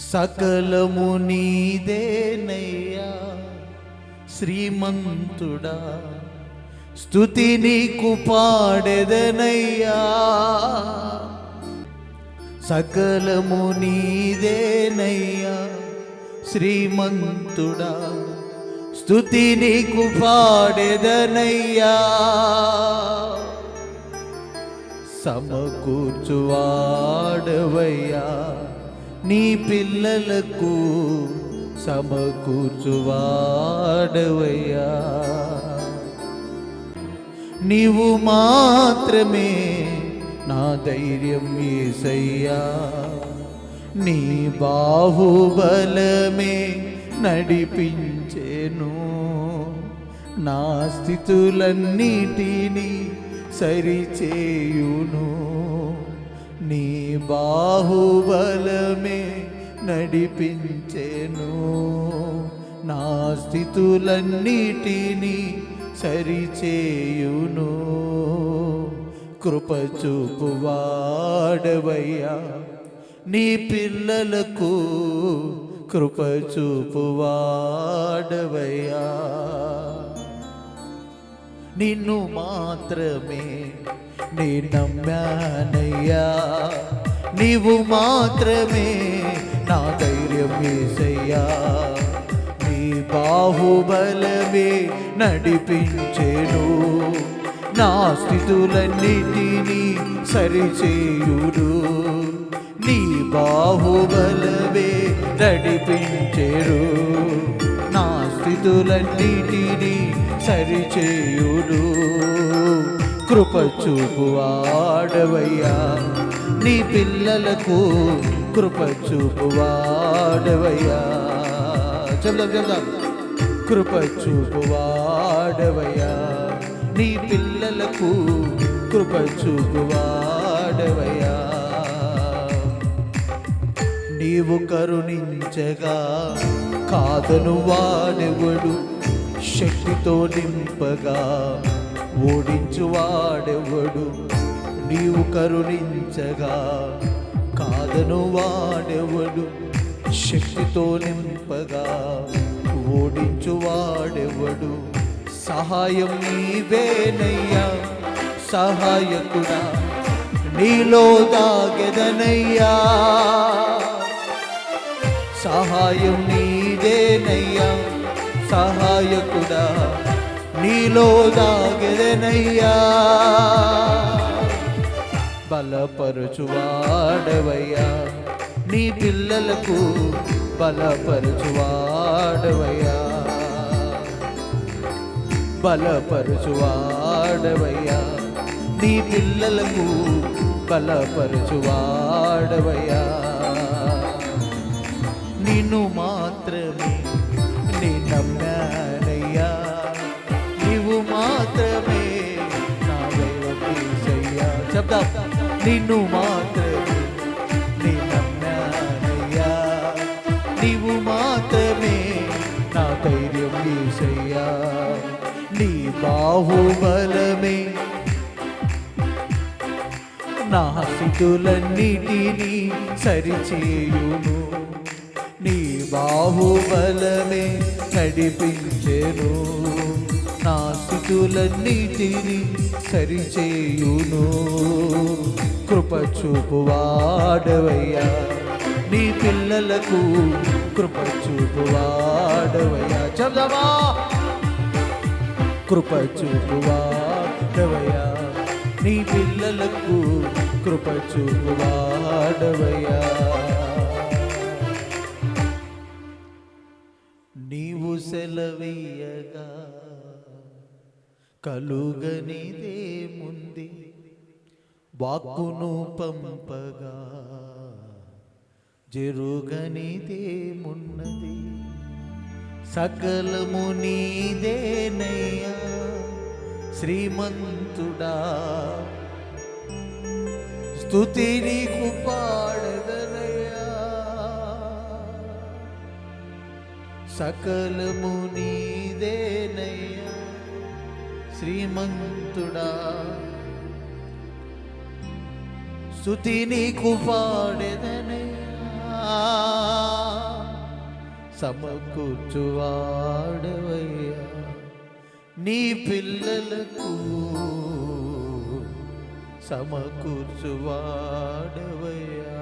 సకలము నీదేనయ్యా. శ్రీమంతుడా స్థుతి నీకు పాడెదనయ్యా. సకలము నీదేనయ్యా. శ్రీమంతుడా స్థుతి నీకు పాడెదనయ్యా. సమకూర్చువాడవయ్యా. నీ పిల్లలకు సమకూర్చువాడవయ్యా. నీవు మాత్రమే నా ధైర్యం ఏసయ్యా. నీ బాహుబలమే నడిపించెను. నా స్థితులన్నిటినీ సరిచేయును. నీ బాహుబలమే నడిపించెను. నా స్థితులన్నిటినీ సరిచేయును. కృపచూపు చూపువాడవయ్యా నీ పిల్లలకు కృపచూపు చూపువాడవయ్యా నిన్ను మాత్రమే నీ నమ్మానయ్యా. నీవు మాత్రమే నా ధైర్యం వేసయ్యా. నీ బాహుబలమే నడిపించేను. నా స్థితులన్నిటినీ సరిచేయుడు. నీ బాహుబలమే నడిపించేడు నా స్థితులన్నిటినీ సరిచేయుడు. కృప చూపువాడవయ్యా నీ పిల్లలకు కృప చూపువాడవయ్యా చెప్దాం చెప్దాం కృప చూపువాడవయ్యా నీ పిల్లలకు కృప చూపువాడవయ్యా నీవు కరుణించగా కాదను వాడెవడు శక్తితో నింపగా ఓడించు వాడెవడు నీవు కరుణించగా కాదను వాడెవడు? శక్తితో నింపగా ఓడించు వాడెవడు సహాయం నీవేనయ్యా సహాయకుడా నీలో దాగెదనయ్యా. సహాయం నీదేనయ్యా సహాయకుడా నీలో దాగదనయ్యా. బలపరుచువాడవయ్యా. నీ పిల్లలకు బలపరుచువాడవయ్యా. బలపరుచువాడవయ్యా. నీ పిల్లలకు బలపరుచువాడవయ్యా. నిన్ను మాత్రమే నిన్ను మాత్రమే నీ నీవు మాత్రమే నా ధైర్యం ఈసయ్యా నీ బాహుబలమే నా స్థితులన్నిటినీ సరిచేయును. నీ బాహుబలమే నడిపించెను. నా స్థితులన్నిటినీ సరిచేయును. కృప చూపువాడవయ్యా. నీ పిల్లలకు కృప చూపువాడవయ్యా. చదవా కృప చూపువాడవయ్యా. నీ పిల్లలకు కృప చూపువాడవయ్యా. నీవు సెలవీయగా కలుగనిదే ముందే వాక్కును పంపగా. జరుగనిదేమున్నది సకలము నీదేనయ్యా శ్రీమంతుడా స్థుతి నీకు పాడదనయ్యా సకలము నీదేనయ్యా శ్రీమంతుడా స్థుతి నీకు పాడెదనయ్యా సమకూర్చువాడవయ్యా నీ పిల్లలకు సమకూర్చువాడవయ్యా